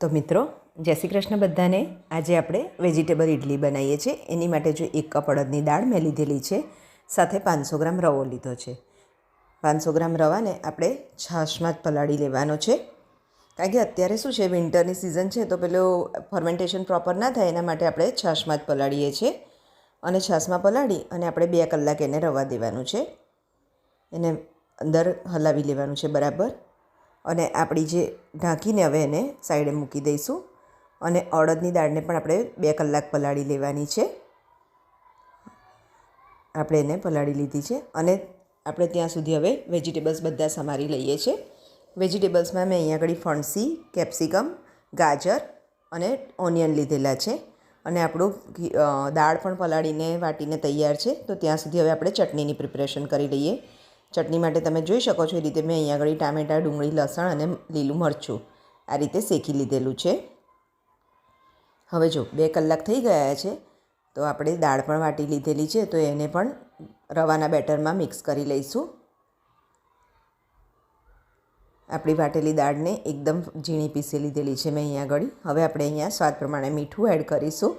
તો મિત્રો, જય શ્રી કૃષ્ણ બધાને. આજે આપણે વેજીટેબલ ઇડલી બનાવીએ છીએ. એની માટે જો એક કપ અડદની દાળ મેં લીધેલી છે, સાથે પાંચસો ગ્રામ રવો લીધો છે. પાંચસો ગ્રામ રવાને આપણે છાશમાં જ પલાળી લેવાનો છે. કારણ કે અત્યારે શું છે વિન્ટરની સિઝન છે, તો પેલો ફર્મેન્ટેશન પ્રોપર ના થાય, એના માટે આપણે છાશમાં જ પલાળીએ છીએ. અને છાશમાં પલાળી અને આપણે બે કલાક એને રવા દેવાનું છે. એને અંદર હલાવી લેવાનું છે બરાબર. અને આપણી જે ઢાંકીને હવે એને સાઈડે મૂકી દઈશું. અને અડદની દાળને પણ આપણે બે કલાક પલાળી લેવાની છે. આપણે એને પલાળી લીધી છે અને આપણે ત્યાં સુધી હવે વેજીટેબલ્સ બધા સમારી લઈએ છીએ વેજીટેબલ્સમાં મેં અહીંયા આગળ ફણસી, કેપ્સિકમ, ગાજર અને ઓનિયન લીધેલા છે. અને આપણું દાળ પણ પલાળીને વાટીને તૈયાર છે. તો ત્યાં સુધી હવે આપણે ચટણીની પ્રિપરેશન કરી લઈએ. ચટણી માટે તમે જોઈ શકો છો એ રીતે મેં અહીંયા આગળ ટામેટાં, ડુંગળી, લસણ અને લીલું મરચું આ રીતે શેકી લીધેલું છે. હવે જો, બે કલાક થઈ ગયા છે, તો આપણે દાળ પણ વાટી લીધેલી છે, તો એને પણ રવાના બેટરમાં મિક્સ કરી લઈશું. આપણી વાટેલી દાળને એકદમ ઝીણી પીસી લીધેલી છે મેં અહીંયા આગળ. હવે આપણે અહીંયા સ્વાદ પ્રમાણે મીઠું એડ કરીશું.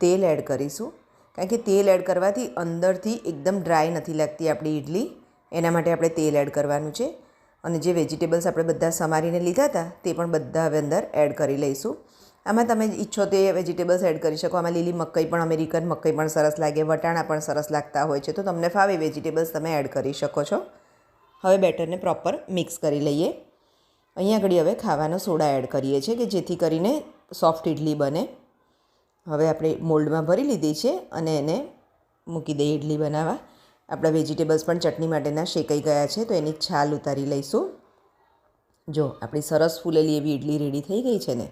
તેલ એડ કરીશું. કારણ કે તેલ એડ કરવાથી અંદરથી એકદમ ડ્રાય નથી લાગતી આપણી ઇડલી એના માટે આપણે તેલ એડ કરવાનું છે. અને જે વેજીટેબલ્સ આપણે બધા સમારીને લીધા હતા, તે પણ બધા હવે અંદર એડ કરી લઈશું. આમાં તમે ઈચ્છો તે વેજીટેબલ્સ એડ કરી શકો. આમાં લીલી મકાઈ પણ અમેરિકન મકાઈ પણ સરસ લાગે, વટાણા પણ સરસ લાગતા હોય છે. તો તમને ફાવે વેજીટેબલ્સ તમે એડ કરી શકો છો. હવે બેટરને પ્રોપર મિક્સ કરી લઈએ. અહીંયા આગળ હવે ખાવાનો સોડા એડ કરીએ છીએ કે જેથી કરીને સોફ્ટ ઇડલી બને. હવે આપણે મોલ્ડમાં ભરી લીધી છે અને એને મૂકી દઈએ ઇડલી બનાવવા. આપણા વેજીટેબલ્સ પણ ચટણી માટેના શેકાઈ ગયા છે, તો એની છાલ ઉતારી લઈશું. જો, આપણી સરસ ફૂલેલી એવી ઇડલી રેડી થઈ ગઈ છે ને,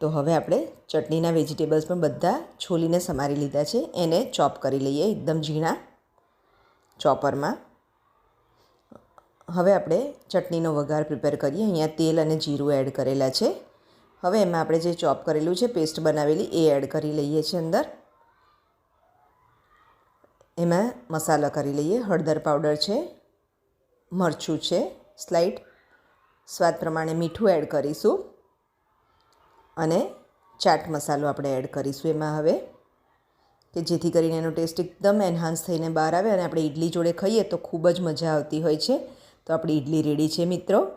તો હવે આપણે ચટણીના વેજીટેબલ્સ પણ બધા છોલીને સમારી લીધા છે. એને ચોપ કરી લઈએ એકદમ ઝીણા ચોપરમાં. હવે આપણે ચટણીનો વઘાર પ્રિપેર કરીએ. અહીંયા તેલ અને જીરું એડ કરેલા છે. હવે એમાં આપણે જે ચોપ કરેલું છે, પેસ્ટ બનાવેલી, એ એડ કરી લઈએ છીએ અંદર. એમાં મસાલા કરી લઈએ. હળદર પાવડર છે, મરચું છે સ્લાઇટ સ્વાદ પ્રમાણે મીઠું એડ કરીશું. અને ચાટ મસાલો આપણે એડ કરીશું એમાં હવે, કે જેથી કરીને એનો ટેસ્ટ એકદમ એન્હાન્સ થઈને બહાર આવે અને આપણે ઇડલી જોડે ખાઈએ તો ખૂબ જ મજા આવતી હોય છે. તો આપણી ઇડલી રેડી છે, મિત્રો.